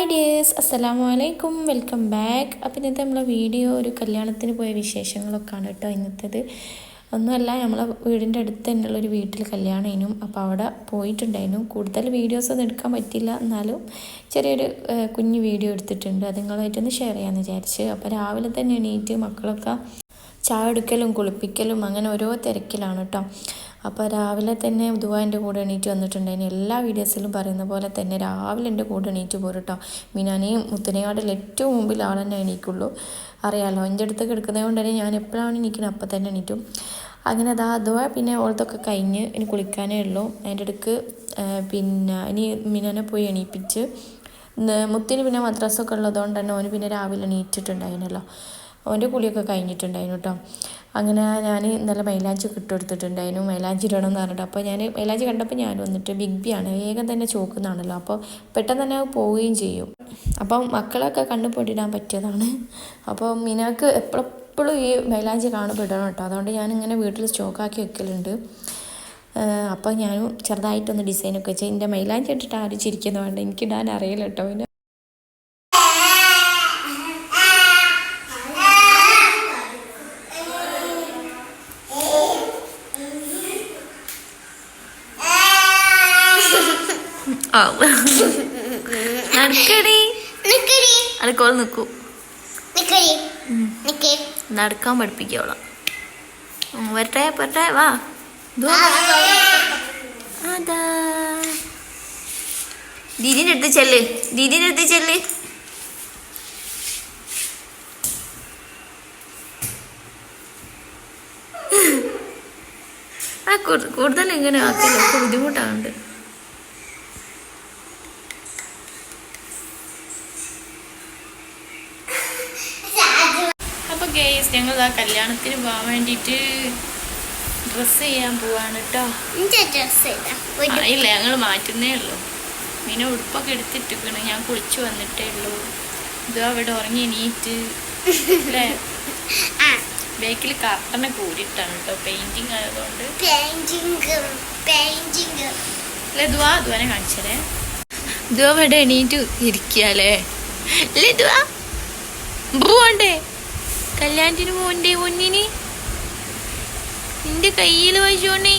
Hi dears അസ്സലാമു അലൈക്കും welcome back അപ്പം ഇന്നത്തെ നമ്മളെ വീഡിയോ ഒരു കല്യാണത്തിന് പോയ വിശേഷങ്ങളൊക്കെയാണ് കേട്ടോ ഇന്നത്തേത്. ഒന്നുമല്ല നമ്മളെ വീടിന്റെ അടുത്ത് തന്നെയുള്ള ഒരു വീട്ടിൽ കല്യാണമായിരുന്നു അപ്പോൾ അവിടെ പോയിട്ടുണ്ടായിരുന്നു. കൂടുതൽ വീഡിയോസ് ഒന്നും എടുക്കാൻ പറ്റില്ല എന്നാലും ചെറിയൊരു കുഞ്ഞ് കുഞ്ഞു വീഡിയോ എടുത്തിട്ടുണ്ട്. അത് നിങ്ങളുമായിട്ടൊന്ന് ഷെയർ ചെയ്യാമെന്ന് വിചാരിച്ച്. അപ്പോൾ രാവിലെ തന്നെ എണീറ്റ് മക്കളൊക്കെ ചായ എടുക്കലും കുളിപ്പിക്കലും അങ്ങനെ ഓരോ തിരക്കിലാണ് കേട്ടോ. അപ്പോൾ രാവിലെ തന്നെ ദുവ എന്റെ കൂടെ എണീറ്റ് വന്നിട്ടുണ്ടായിരുന്നു. എല്ലാ വീഡിയോസിലും പറയുന്ന പോലെ തന്നെ രാവിലെ എന്റെ കൂടെ എണീറ്റ് പോരും കേട്ടോ മീനാനെയും മുത്തനെക്കാട്ടിൽ ഏറ്റവും മുമ്പിൽ ആൾ തന്നെ എണീക്കുള്ളൂ. അറിയാമല്ലോ എന്റെ അടുത്ത് കിടക്കുന്നത് കൊണ്ട് തന്നെ ഞാൻ എപ്പോഴാണ് എണീക്കുന്നത് അപ്പം തന്നെ എണീറ്റും. അങ്ങനെ അതാ അഥവാ പിന്നെ ഓളത്തൊക്കെ കഴിഞ്ഞ് ഇനി കുളിക്കാനേ ഉള്ളൂ. അതിന്റെ അടുക്ക് പിന്നെ ഇനി മീനാനെ പോയി എണീപ്പിച്ച് മുത്തിന് പിന്നെ മദ്രാസൊക്കെ ഉള്ളതുകൊണ്ട് തന്നെ ഓന് പിന്നെ രാവിലെ എണീറ്റിട്ടുണ്ടായിരുന്നല്ലോ. ഓന്റെ കുളിയൊക്കെ കഴിഞ്ഞിട്ടുണ്ടായിരുന്നു കേട്ടോ അങ്ങനെ ഞാൻ ഇന്നലെ മൈലാഞ്ചി കിട്ടെടുത്തിട്ടുണ്ടായിരുന്നു മൈലാഞ്ചി ഇടണം എന്ന് പറഞ്ഞിട്ട് അപ്പോൾ ഞാൻ മൈലാഞ്ചി കണ്ടപ്പോൾ ഞാൻ വന്നിട്ട് ബിഗ് ബി ആണ്. വേഗം തന്നെ ചോക്കുന്നതാണല്ലോ അപ്പോൾ പെട്ടെന്ന് തന്നെ പോവുകയും ചെയ്യും. അപ്പം മക്കളൊക്കെ കണ്ണു പറ്റിയതാണ്. അപ്പോൾ മിനാക്ക് എപ്പോഴെപ്പോഴും ഈ മൈലാഞ്ചി കാണുമ്പോൾ ഇടണം കേട്ടോ അതുകൊണ്ട് ഞാനിങ്ങനെ വീട്ടിൽ സ്റ്റോക്കാക്കി വെക്കലുണ്ട്. അപ്പോൾ ഞാനും ചെറുതായിട്ടൊന്ന് ഡിസൈനൊക്കെ വെച്ച് എന്റെ മൈലാഞ്ചി ഇട്ടിട്ട് ആരും ചിരിക്കുന്നതുകൊണ്ട് എനിക്കിടാൻ അറിയില്ല കേട്ടോ പിന്നെ നടക്കടി. അടുക്കോൾ നിക്കേ. നടക്കാൻ പഠിപ്പിക്കോളാം വരട്ടെ വരട്ടെ വാ. ദീദിന്റെ അതാ. ദീദിന്റെ അടുത്ത് ചെല്ല്. ദീദിന്റെ അടുത്ത് ചെല്ല്. ആ കൂടു- കൂടുതൽ ഇങ്ങനെ ആക്കില്ല ഒക്കെ ബുദ്ധിമുട്ടാവുന്നുണ്ട് അപ്പൊ ഗേസ് ഞങ്ങൾ ആ കല്യാണത്തിന് പോകാൻ വേണ്ടിയിട്ട് ഡ്രസ്സ് ചെയ്യാൻ പോവാണ് കേട്ടോ ഇല്ല ഞങ്ങൾ മാറ്റുന്നേ ഉള്ളൂ. പിന്നെ ഉടുപ്പൊക്കെ എടുത്തിട്ടിരിക്കണം. ഞാൻ കുളിച്ചു വന്നിട്ടേ ഉള്ളൂ. ഇത് അവിടെ ഉറങ്ങി എണീറ്റ്. അല്ലേ? ബേക്കിൽ കർട്ടനെ കൂടിയിട്ടാണ് കേട്ടോ പെയിന്റിങ് ആയതുകൊണ്ട്. അല്ലേ ദുവാ ദുവാനെ കാണിച്ചതേ ദുവ ഇവിടെ എണീറ്റ് ഇരിക്കുക അല്ലേ? ദുവാ? പോവണ്ടേ? കല്യാണത്തിന് പോണ്ടേ പൊന്നിന്? നിന്റെ കയ്യിൽ വശോണേ.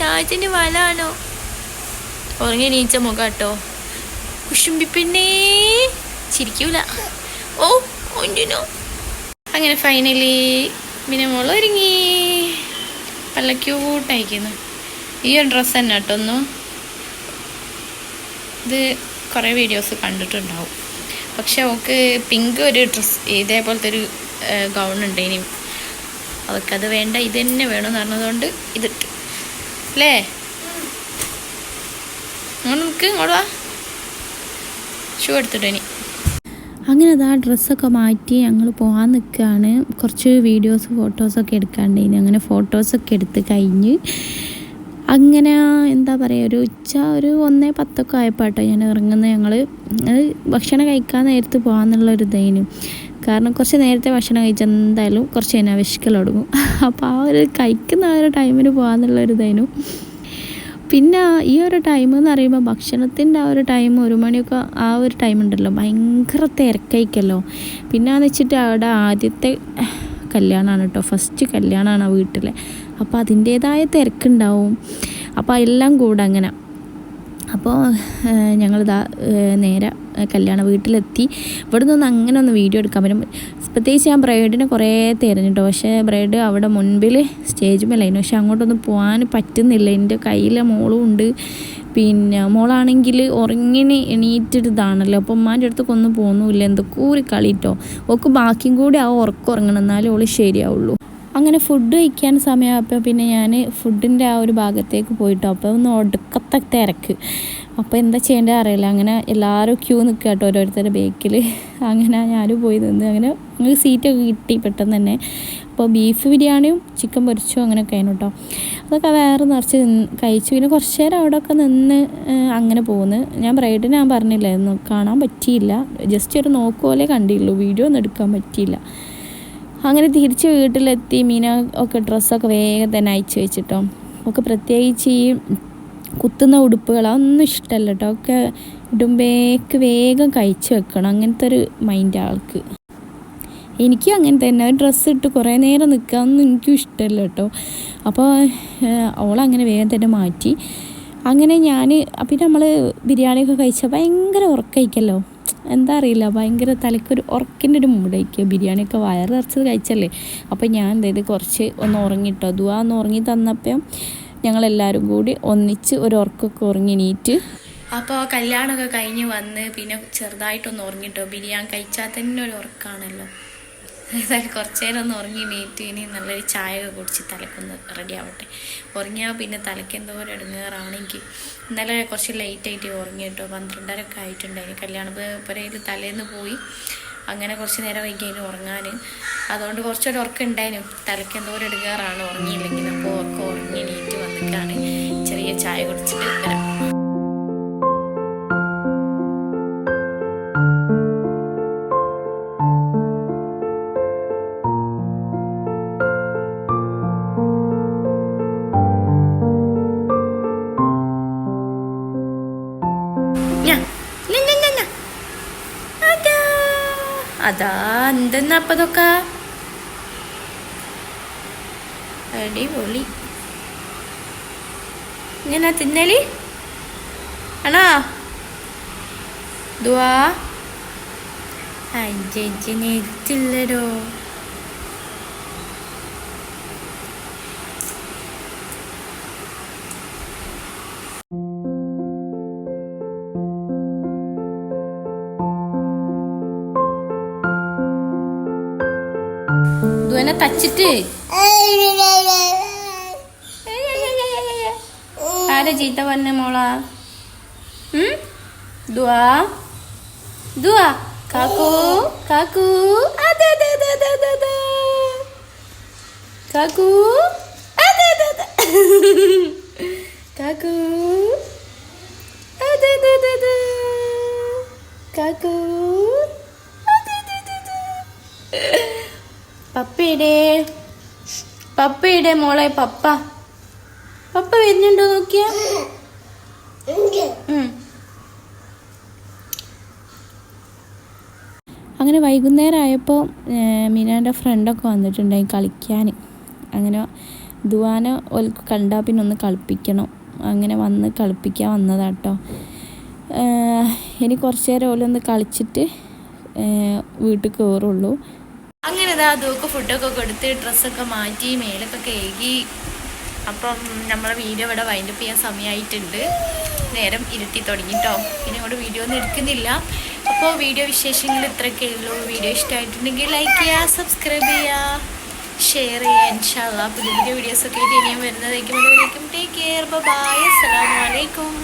താജന്റെ വലാണോ? ഉറങ്ങി നീച്ച മുഖാട്ടോ. പെണ്ണേ ചിരിക്കൂല. ഓ ഒന്നിനോ അങ്ങനെ ഫൈനലി പിന്നെ മോൾ ഒരുങ്ങി. നല്ല ക്യൂട്ടായിരിക്കുന്നു ഈ ഒരു ഡ്രസ്സ് തന്നെ കേട്ടോ ഇത് കുറേ വീഡിയോസ് കണ്ടിട്ടുണ്ടാവും. പക്ഷെ അവൾക്ക് പിങ്ക് ഒരു ഡ്രസ് ഇതേപോലത്തെ ഒരു ഗൗൺ ഉണ്ട് ഇനി. അവൾക്ക് അത് വേണ്ട ഇത് തന്നെ വേണമെന്ന് പറഞ്ഞതുകൊണ്ട് ഇതിട്ട്. അല്ലേ? നമുക്ക് നിൽക്ക് ഇങ്ങോട്ട് ഷൂ എടുത്തിട്ടു ഇനി. അങ്ങനെ അത് ആ ഡ്രസ്സൊക്കെ മാറ്റി ഞങ്ങൾ പോകാൻ നിൽക്കുകയാണ്. കുറച്ച് വീഡിയോസ് ഫോട്ടോസൊക്കെ എടുക്കാണ്ടിനി അങ്ങനെ ഫോട്ടോസൊക്കെ എടുത്ത് കഴിഞ്ഞ് അങ്ങനെ എന്താ പറയുക ഒരു ഉച്ച ഒരു ഒന്നേ പത്തൊക്കെ ആയപ്പോൾ കേട്ടോ ഞാൻ ഇറങ്ങുന്നത്. ഞങ്ങൾ ഭക്ഷണം കഴിക്കാൻ നേരത്ത് പോകാമെന്നുള്ളൊരു ഇതായിരുന്നു കാരണം കുറച്ച് നേരത്തെ ഭക്ഷണം കഴിച്ചാൽ എന്തായാലും കുറച്ച് കഴിഞ്ഞാൽ വിശക്കൽ തുടങ്ങും. അപ്പോൾ ആ ഒരു കഴിക്കുന്ന ആ ഒരു ടൈമിന് പോകാമെന്നുള്ളൊരു ഇതായിരുന്നു പിന്നെ ഈ ഒരു ടൈം എന്ന് പറയുമ്പോൾ ഭക്ഷണത്തിന്റെ ആ ഒരു ടൈം ഒരു മണിയൊക്കെ ആ ഒരു ടൈം ഉണ്ടല്ലോ. ഭയങ്കര തിരക്കായിക്കല്ലോ പിന്നെന്ന് വെച്ചിട്ട് അവിടെ ആദ്യത്തെ കല്യാണമാണ് കേട്ടോ ഫസ്റ്റ് കല്യാണമാണ് ആ വീട്ടിലെ. അപ്പോൾ അതിന്റേതായ തിരക്കുണ്ടാവും. അപ്പോൾ എല്ലാം കൂടെ അങ്ങനെ. അപ്പോൾ ഞങ്ങളിതാ നേരെ കല്യാണ വീട്ടിലെത്തി. ഇവിടെ നിന്നൊന്നും അങ്ങനെ ഒന്ന് വീഡിയോ എടുക്കാൻ പറ്റും. പ്രത്യേകിച്ച് ഞാൻ ബ്രൈഡിനെ കുറേ തിരഞ്ഞിട്ടോ പക്ഷേ ബ്രൈഡ് അവിടെ മുൻപിൽ സ്റ്റേജ് മേലായിരുന്നു പക്ഷെ അങ്ങോട്ടൊന്നും പോകാൻ പറ്റുന്നില്ല. എന്റെ കയ്യിലെ മോളും ഉണ്ട്. പിന്നെ മോളാണെങ്കിൽ ഉറങ്ങിന് എണീറ്റിട്ടതാണല്ലോ. അപ്പോൾ ഉമ്മാന്റെ അടുത്തൊക്കെ ഒന്നും പോകുന്നുമില്ല എന്തൊക്കെ ഒരു കളിട്ടോ ഓക്ക് ബാക്കിയും കൂടി ആ ഉറക്കം ഉറങ്ങണം. എന്നാലേ ഓൾ ശരിയാവുള്ളൂ. അങ്ങനെ ഫുഡ് കഴിക്കാൻ സമയമായപ്പോൾ പിന്നെ ഞാൻ ഫുഡിന്റെ ആ ഒരു ഭാഗത്തേക്ക് പോയിട്ടോ. അപ്പോൾ ഒന്ന് ഒടുക്കത്തെ തിരക്ക്. അപ്പോൾ എന്താ ചെയ്യേണ്ടത് അറിയില്ല. അങ്ങനെ എല്ലാവരും ക്യൂ നിൽക്കുക കേട്ടോ. ഓരോരുത്തരുടെ ബേക്കിൽ അങ്ങനെ ഞാനും പോയി നിന്ന്. അങ്ങനെ സീറ്റൊക്കെ കിട്ടി പെട്ടെന്ന് തന്നെ. അപ്പോൾ ബീഫ് ബിരിയാണിയും ചിക്കൻ പൊരിച്ചും അങ്ങനെയൊക്കെ ആയിരുന്നു കേട്ടോ. അതൊക്കെ വേറെ നിറച്ച് കഴിച്ചു. പിന്നെ കുറച്ച് നേരം അവിടെയൊക്കെ നിന്ന് അങ്ങനെ പോകുന്നു ഞാൻ ബ്രൈഡിനെ ഞാൻ പറഞ്ഞില്ലായിരുന്നു. കാണാൻ പറ്റിയില്ല. ജസ്റ്റ് ഒരു നോക്കുപോലെ കണ്ടിട്ടുള്ളൂ വീഡിയോ ഒന്നും എടുക്കാൻ പറ്റിയില്ല. അങ്ങനെ തിരിച്ച് വീട്ടിലെത്തി. മീന ഒക്കെ ഡ്രസ്സൊക്കെ വേഗം തന്നെ അയച്ചു വെച്ചിട്ടോ. ഒക്കെ പ്രത്യേകിച്ച് ഈ കുത്തുന്ന ഉടുപ്പുകൾ അതൊന്നും ഇഷ്ടമല്ല കേട്ടോ. ഒക്കെ ഇടുമ്പേക്ക് വേഗം കഴിച്ചു വെക്കണം. അങ്ങനത്തെ ഒരു മൈൻഡ് ആൾക്ക്. എനിക്കും അങ്ങനെ തന്നെ. ഡ്രസ്സ് ഇട്ട് കുറേ നേരം നിൽക്കാമെന്ന് എനിക്കും ഇഷ്ടമല്ല കേട്ടോ. അപ്പോൾ ഓളങ്ങനെ വേഗം തന്നെ മാറ്റി. അങ്ങനെ ഞാൻ പിന്നെ നമ്മൾ ബിരിയാണിയൊക്കെ കഴിച്ചാൽ ഭയങ്കര ഉറക്കഴിക്കല്ലോ എന്താ അറിയില്ല ഭയങ്കര തലക്കൊരു ഉറക്കിന്റെ ഒരു മൂടായിരിക്കുക ബിരിയാണിയൊക്കെ വയറ് നിറച്ചത് കഴിച്ചല്ലേ. അപ്പോൾ ഞാൻ എന്തായത് കുറച്ച് ഒന്ന് ഉറങ്ങിട്ടോ. അതുവാ ഒന്ന് ഉറങ്ങി തന്നപ്പം ഞങ്ങളെല്ലാവരും കൂടി ഒന്നിച്ച് ഒരു ഉറക്കമൊക്കെ ഉറങ്ങി എണീറ്റ്. അപ്പോൾ കല്യാണമൊക്കെ കഴിഞ്ഞ് വന്ന് പിന്നെ ചെറുതായിട്ടൊന്ന് ഉറങ്ങിട്ടോ. ബിരിയാണി കഴിച്ചാൽ തന്നെ ഒരു ഉറക്കമാണല്ലോ ഏതായാലും കുറച്ച് നേരം ഒന്ന് ഉറങ്ങി നീറ്റ് ഇനി നല്ലൊരു ചായ ഒക്കെ കുടിച്ച് തലക്കൊന്ന് റെഡി ആവട്ടെ. ഉറങ്ങിയാൽ പിന്നെ തലയ്ക്ക് എന്തോ ഇടങ്ങേറാണ് എനിക്ക് ഇന്നലെ കുറച്ച് ലേറ്റ് ആയിട്ട് ഉറങ്ങി കേട്ടോ. പന്ത്രണ്ടരൊക്കെ ആയിട്ടുണ്ടായിരുന്നു കല്യാണ പുരയിൽ തലേന്ന് പോയി. അങ്ങനെ കുറച്ച് നേരം വൈകിയതിന് ഉറങ്ങാൻ അതുകൊണ്ട് കുറച്ചൊരു ഉറക്കം ഉണ്ടായിരുന്നു തലയ്ക്ക് എന്തോ ഒരു ഇടങ്ങേറാണ് ഉറങ്ങിയില്ലെങ്കിൽ അപ്പോൾ ഉറക്കം ഉറങ്ങി നീറ്റ് വന്നിട്ടാണ് ചെറിയ ചായ കുടിച്ചിട്ട് വരാം. അതാ എന്തെന്നാ അപ്പൊ ഇതൊക്കെ? അടിപൊളി. ഇങ്ങനെ തിന്നൽ? ആണോ? ദുവാ. അഞ്ച് നെറ്റില്ലടോ ദുവനെ തച്ചിട്ട് ആരെ ചീത്ത പറഞ്ഞ മോളാ ഉം? ദുവാ ദുവാ കാക്കു കാക്കു അതെ അതെ അതെ അതെ അതെ അതെ കാക്കു അതെ അതെ അതെ കാക്കു അതെ അതെ അതെ അതെ കാക്കു അതെ അതെ അതെ അതെ പപ്പയുടെ പപ്പയുടെ മോളെ പപ്പ. പപ്പ വരുന്നുണ്ടോ നോക്കിയ? അങ്ങനെ വൈകുന്നേരം ആയപ്പോൾ മീനാന്റെ ഫ്രണ്ടൊക്കെ വന്നിട്ടുണ്ടായി കളിക്കാൻ. അങ്ങനെ ദുവാന ഓൽക്ക് കണ്ടാൽ പിന്നെ ഒന്ന് കളിപ്പിക്കണം. അങ്ങനെ വന്ന് കളിപ്പിക്കാൻ വന്നതാട്ടോ. ഇനി കുറച്ച് നേരം ഓലൊന്ന് കളിച്ചിട്ട് വീട്ടിൽ കയറുള്ളൂ അങ്ങനെ ഇതാ അതൊക്കെ ഫുഡൊക്കെ കൊടുത്ത് ഡ്രസ്സൊക്കെ മാറ്റി മേലൊക്കെ കേകി അപ്പം നമ്മളെ വീഡിയോ ഇവിടെ വൈൻഡപ്പ് ചെയ്യാൻ സമയമായിട്ടുണ്ട് നേരം ഇരുട്ടി തുടങ്ങിട്ടോ പിന്നെ ഇങ്ങോട്ട് വീഡിയോ ഒന്നും എടുക്കുന്നില്ല. അപ്പോൾ വീഡിയോ വിശേഷങ്ങൾ ഇത്രയൊക്കെ ഉള്ളൂ. വീഡിയോ ഇഷ്ടമായിട്ടുണ്ടെങ്കിൽ ലൈക്ക് ചെയ്യുക സബ്സ്ക്രൈബ് ചെയ്യുക ഷെയർ ചെയ്യുക ഇൻഷാല്ല പുതിയ പുതിയ വീഡിയോസൊക്കെ ആയിട്ട് ഇനിയും വരുന്നതായിരിക്കും. ടേക്ക് കെയർ ബൈ അസ്സലാമു അലൈക്കും